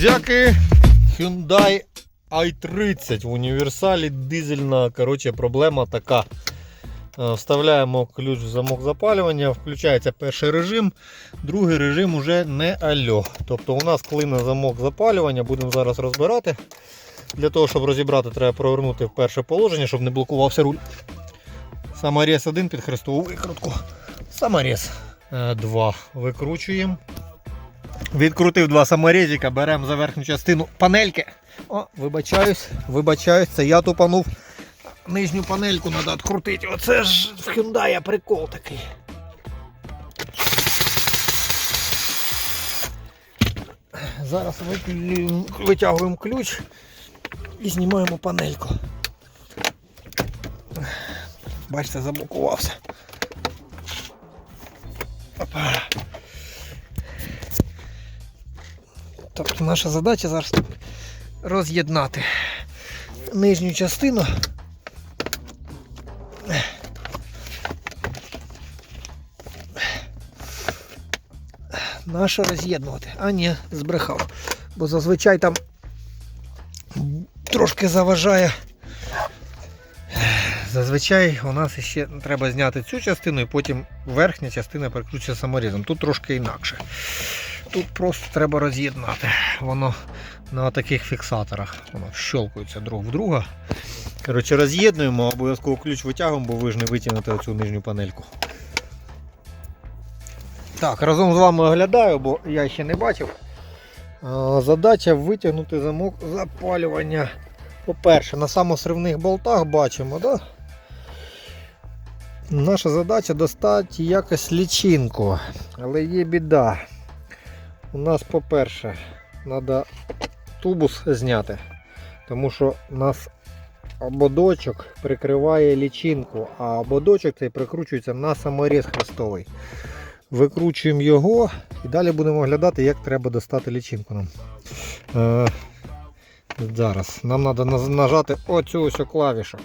Друзяки, Hyundai i30 в універсалі дизельна. Коротше, проблема така. Е, Вставляємо ключ в замок запалювання, включається перший режим, другий режим уже не альо. Тобто у нас клине замок запалювання, будемо зараз розбирати. Для того, щоб розібрати, треба провернути в перше положення, щоб не блокувався руль. Саморез 1 під хрестову викрутку. Саморез 2 викручуємо. Відкрутив два саморезика, беремо за верхню частину панельки. О, вибачаюсь, вибачаюсь, це я тупанув. Нижню панельку треба відкрутити. Оце ж в Hyundai прикол такий. Зараз витягуємо ключ і знімаємо панельку. Бачите, заблокувався. Опа. Тобто наша задача зараз роз'єднати нижню частину. Наша роз'єднувати. А ні, збрехав. Бо зазвичай там трошки заважає. Зазвичай у нас ще треба зняти цю частину і потім верхня частина перекручується саморізом. Тут трошки інакше. Тут просто треба роз'єднати. Воно на таких фіксаторах воно щелкується друг в друга. Коротше, роз'єднуємо, обов'язково ключ витягуємо, бо ви ж не витягнете оцю нижню панельку. Так, разом з вами оглядаю, бо я ще не бачив. Задача витягнути замок запалювання. По-перше, на самосривних болтах бачимо, да? Наша задача достати якось лічинку. Але є біда. У нас, по-перше, треба тубус зняти, тому що у нас ободочок прикриває лічинку, а ободочок цей прикручується на саморіз хрестовий. Викручуємо його і далі будемо оглядати, як треба достати лічинку нам. Е, зараз нам треба нажати оцю ось клавішу.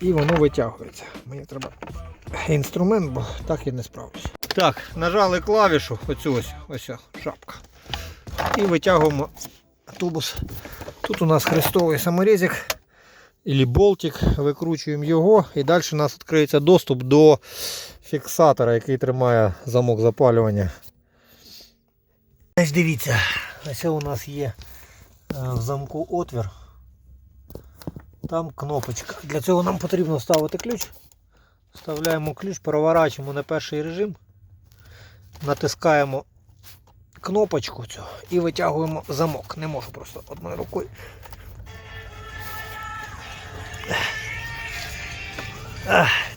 І воно витягується. Мені треба інструмент, бо так я не справлюсь. Так, нажали клавішу, оцю ось, ось шапка. І витягуємо тубус. Тут у нас хрестовий саморізик або болтик, викручуємо його і далі у нас відкриється доступ до фіксатора, який тримає замок запалювання. Ось дивіться, ось у нас є е, в замку отвір. Там кнопочка. Для цього нам потрібно вставити ключ. Вставляємо ключ, переворачуємо на перший режим, натискаємо кнопочку цю і витягуємо замок. Не можу просто одною рукою.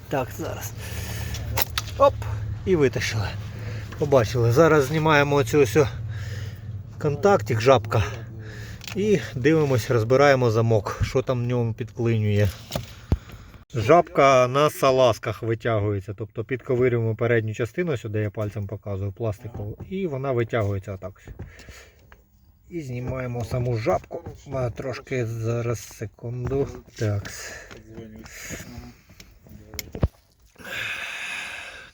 Так, зараз. Оп! І витащили. Побачили. Зараз знімаємо оцю ось контактик, жабка. І дивимось, розбираємо замок, що там в ньому підклинює. Жабка на салазках витягується, тобто підковирюємо передню частину, сюди я пальцем показую пластикову, і вона витягується отак. І знімаємо саму жабку. Трошки зараз секунду. Так.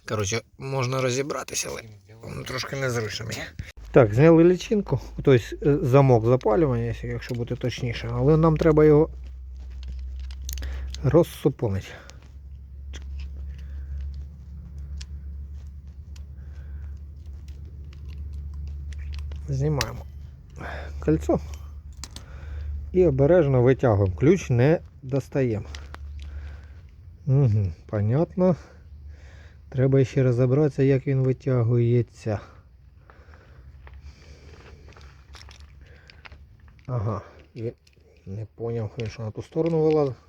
Коротше, можна розібратися, але трошки незручно мені. Так, зняли лічинку, тобто е, замок запалювання, якщо бути точніше, але нам треба його розсупонити. Знімаємо кольцо і обережно витягуємо. Ключ не достаємо. Угу, понятно. Треба ще розібратися, як він витягується. Ага, я не він що на ту сторону вилазив.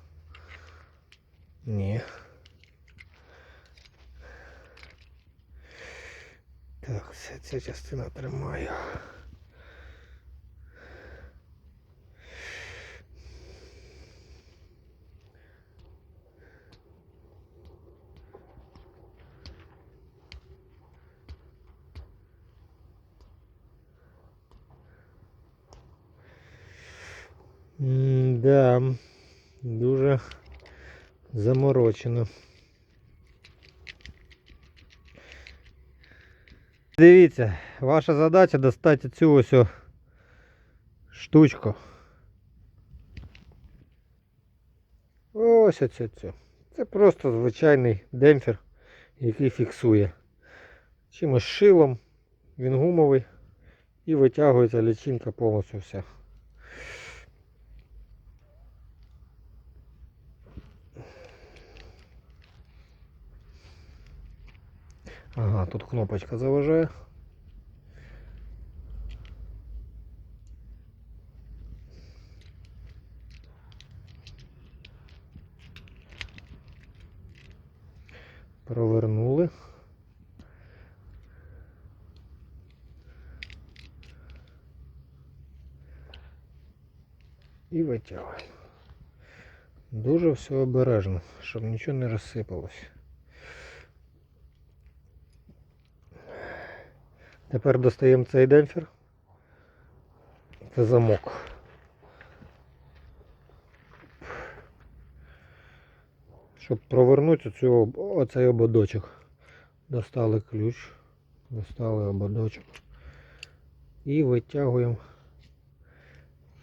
Ні. Так, ця, ця частина тримає. М, Да, дуже заморочено. Дивіться, ваша задача достати цю ось штучку. Ось оце це. Це просто звичайний демпфер, який фіксує. Чимось шилом, він гумовий і витягується лічинка повністю вся. Ага, тут кнопочка заважає. Провернули. І витягуємо. Дуже все обережно, щоб нічого не розсипалось. Тепер достаємо цей демпфер. Це замок. Щоб провернути оцю, оцей ободочок. Достали ключ, достали ободочок і витягуємо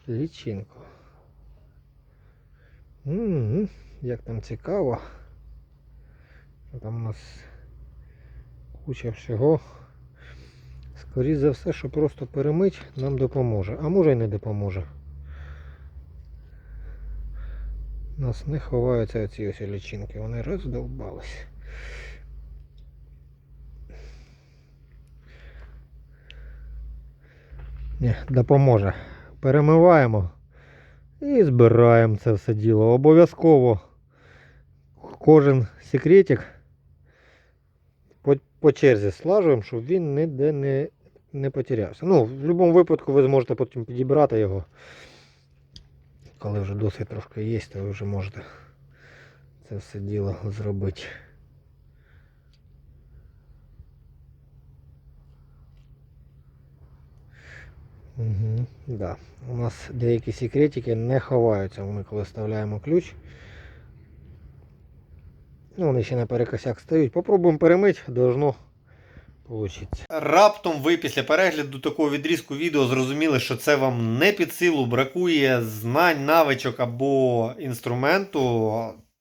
лічинку. М, Як там цікаво. Там у нас куча всього. Скоріше за все, що просто перемить нам допоможе. А може й не допоможе. У нас не ховаються ці ось лічинки, вони роздовбались. Ні, допоможе. Перемиваємо і збираємо це все діло. Обов'язково кожен секретик по, черзі слажуємо, щоб він ніде не, не потерявся. Ну, в будь-якому випадку ви зможете потім підібрати його. Коли вже досвід трошки є, то ви вже можете це все діло зробити. Угу, да. У нас деякі секретики не ховаються. Ми коли вставляємо ключ. Ну, вони ще на перекосяк стають. Попробуємо перемити, должно вийти. Раптом ви після перегляду такого відрізку відео зрозуміли, що це вам не під силу, бракує знань, навичок або інструменту.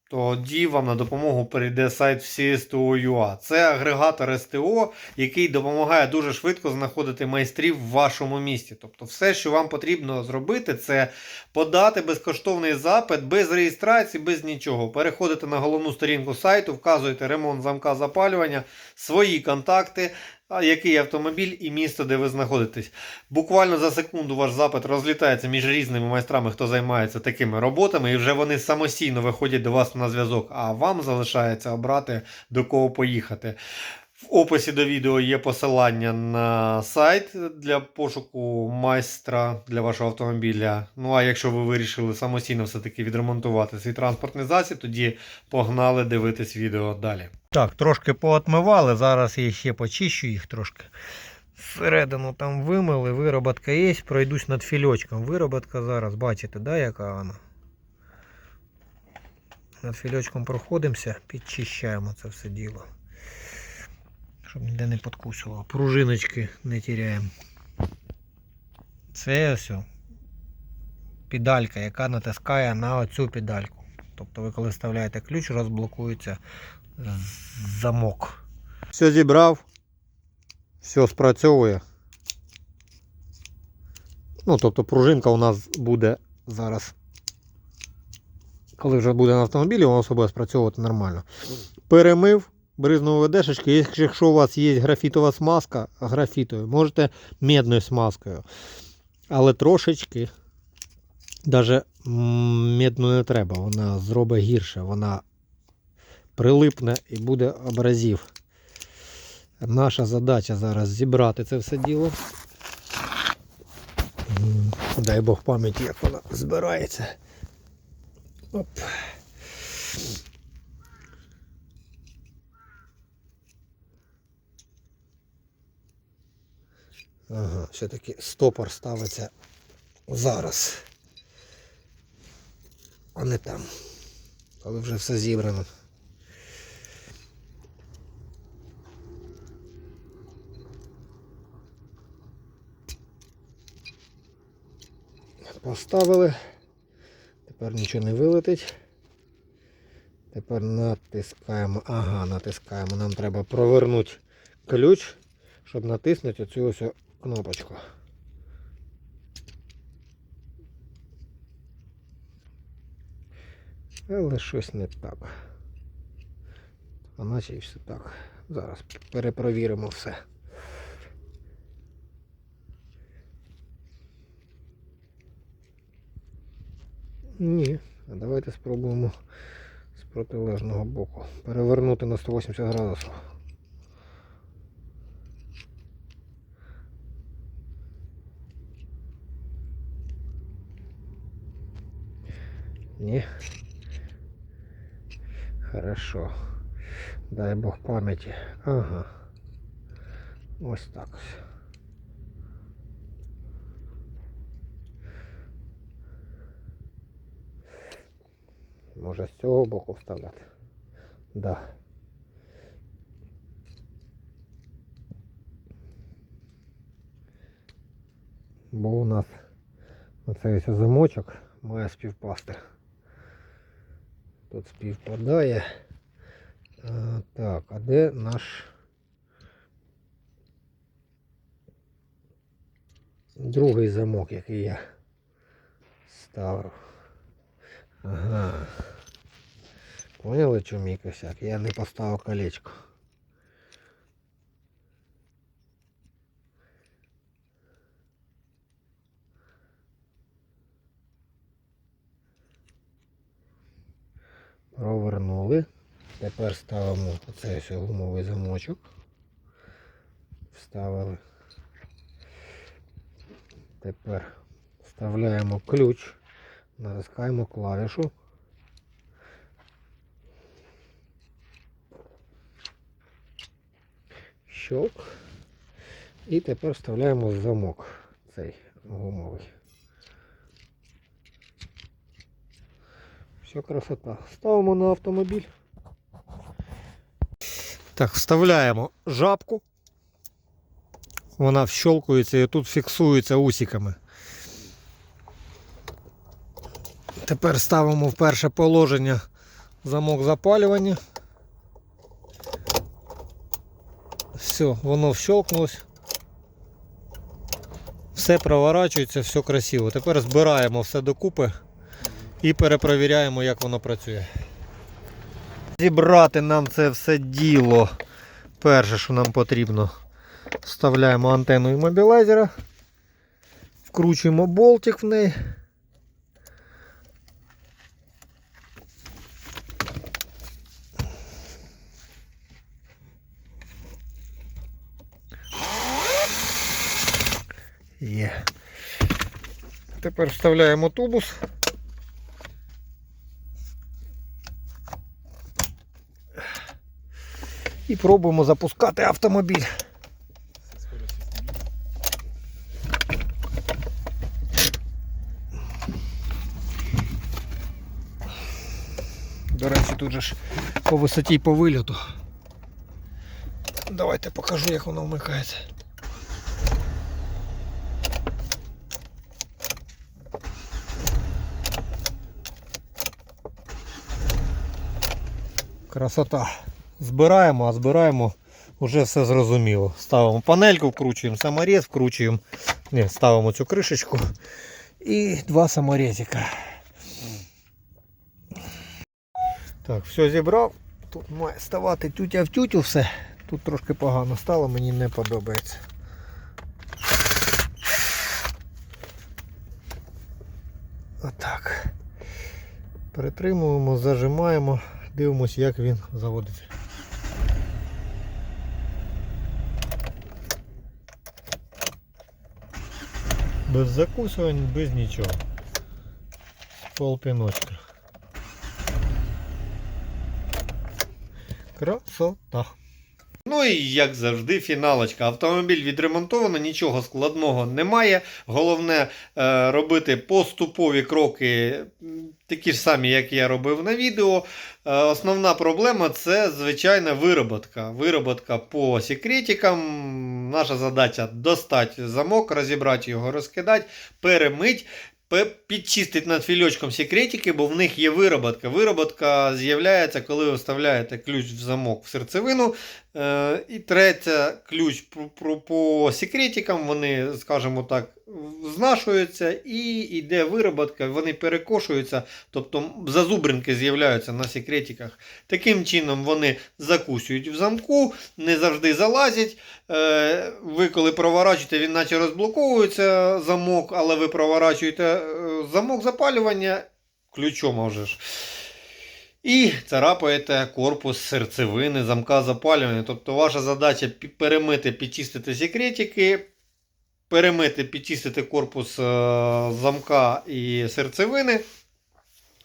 Тоді вам на допомогу перейде сайт CSTO.ua. Це агрегатор СТО, який допомагає дуже швидко знаходити майстрів в вашому місті. Тобто, все, що вам потрібно зробити, це подати безкоштовний запит без реєстрації, без нічого. Переходите на головну сторінку сайту, вказуєте ремонт замка запалювання, свої контакти, а який автомобіль і місто, де ви знаходитесь. Буквально за секунду ваш запит розлітається між різними майстрами, хто займається такими роботами, і вже вони самостійно виходять до вас на зв'язок. А вам залишається обрати до кого поїхати. В описі до відео є посилання на сайт для пошуку майстра для вашого автомобіля. Ну а якщо ви вирішили самостійно все-таки відремонтувати свій транспортний засіб, тоді погнали дивитись відео далі. Так, трошки поотмивали, зараз я ще почищу їх трошки. Всередину там вимили, вироботка є, пройдусь над фільочком. Вироботка зараз, бачите, да, яка вона? Над фільочком проходимося, підчищаємо це все діло. Щоб ніде не подкусувало. Пружиночки не тіряємо. Це ось педалька, яка натискає на оцю педальку. Тобто ви коли вставляєте ключ, розблокується замок. Все зібрав, все спрацьовує. Ну, тобто пружинка у нас буде зараз. Коли вже буде на автомобілі, вона себе спрацьовувати нормально. Перемив, бризнув ведешечки. Якщо у вас є графітова смазка графітою, можете медною смазкою. Але трошечки, навіть медну не треба, вона зробить гірше, вона прилипне і буде абразив. Наша задача зараз зібрати це все діло. Дай Бог пам'яті, як вона збирається. Оп. Ага, все-таки стопор ставиться зараз. А не там. Коли вже все зібрано. Поставили. Тепер нічого не вилетить. Тепер натискаємо. Ага, натискаємо. Нам треба провернути ключ, щоб натиснути оцю ось кнопочку. Але щось не так. А наче і все так. Зараз перепровіримо все. Ні, а давайте спробуємо з протилежного боку. Перевернути на 180 градусів. Ні. Хорошо. Дай Бог пам'яті. Ага. Ось так. ось. Може з цього боку вставляти? Да. Бо у нас оцей замочок має співпасти. Тут співпадає. А, так, а де наш другий замок, який я ставив? Ага. Поняли, чому мій косяк? Я не поставив колечко. Провернули. Тепер ставимо оцей гумовий замочок. Вставили. Тепер вставляємо ключ, натискаємо клавішу. Щок. І тепер вставляємо замок цей гумовий. Все красота. Ставимо на автомобіль. Так, вставляємо жабку. Вона вщолкується і тут фіксується усиками. Тепер ставимо в перше положення замок запалювання. Все, воно вщолкнулось. Все проворачується, все красиво. Тепер збираємо все докупи і перепровіряємо, як воно працює. Зібрати нам це все діло. Перше, що нам потрібно, вставляємо антенну іммобілайзера, вкручуємо болтик в неї. Є. Тепер вставляємо тубус. І пробуємо запускати автомобіль. До речі, тут же ж по висоті і по вильоту. Давайте покажу, як воно вмикається. Красота. Збираємо, а збираємо вже все зрозуміло. Ставимо панельку, вкручуємо саморез, вкручуємо, не, ставимо цю кришечку і два саморезика. Так, все зібрав. Тут має ставати тютя в тютю все. Тут трошки погано стало, мені не подобається. Отак. Притримуємо, зажимаємо, дивимося, як він заводиться. Без закусувань, без нічого. Полпіночка. Красота. Ну і як завжди, фіналочка. Автомобіль відремонтовано, нічого складного немає. Головне е, робити поступові кроки, такі ж самі, як я робив на відео. Е, основна проблема це звичайна вироботка. Вироботка по секретикам. Наша задача достати замок, розібрати його, розкидати, перемить. пе- підчистити над фільочком секретики, бо в них є вироботка. Вироботка з'являється, коли ви вставляєте ключ в замок в серцевину. Е, і третя ключ по, секретикам, вони, скажімо так, знашуються і йде вироботка, вони перекошуються, тобто зазубринки з'являються на секретиках. Таким чином вони закусюють в замку, не завжди залазять. Е, ви коли проворачуєте, він наче розблоковується замок, але ви проворачуєте е, замок запалювання ключом а ж. І царапаєте корпус серцевини замка запалювання. Тобто ваша задача перемити, підчистити секретики, перемити, підчистити корпус е, замка і серцевини.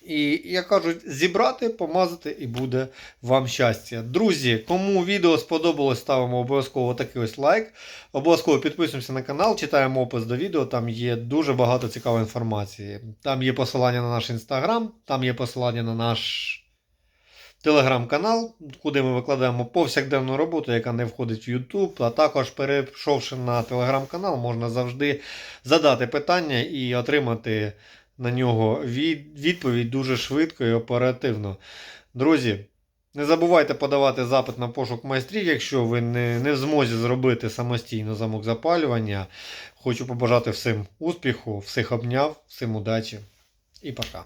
І, як кажуть, зібрати, помазати і буде вам щастя. Друзі, кому відео сподобалось, ставимо обов'язково такий ось лайк. Обов'язково підписуємося на канал, читаємо опис до відео, там є дуже багато цікавої інформації. Там є посилання на наш інстаграм, там є посилання на наш телеграм-канал, куди ми викладаємо повсякденну роботу, яка не входить в YouTube. А також, перейшовши на телеграм-канал, можна завжди задати питання і отримати на нього відповідь дуже швидко і оперативно. Друзі, не забувайте подавати запит на пошук майстрів, якщо ви не, не в змозі зробити самостійно замок запалювання. Хочу побажати всім успіху, всіх обняв, всім удачі і пока.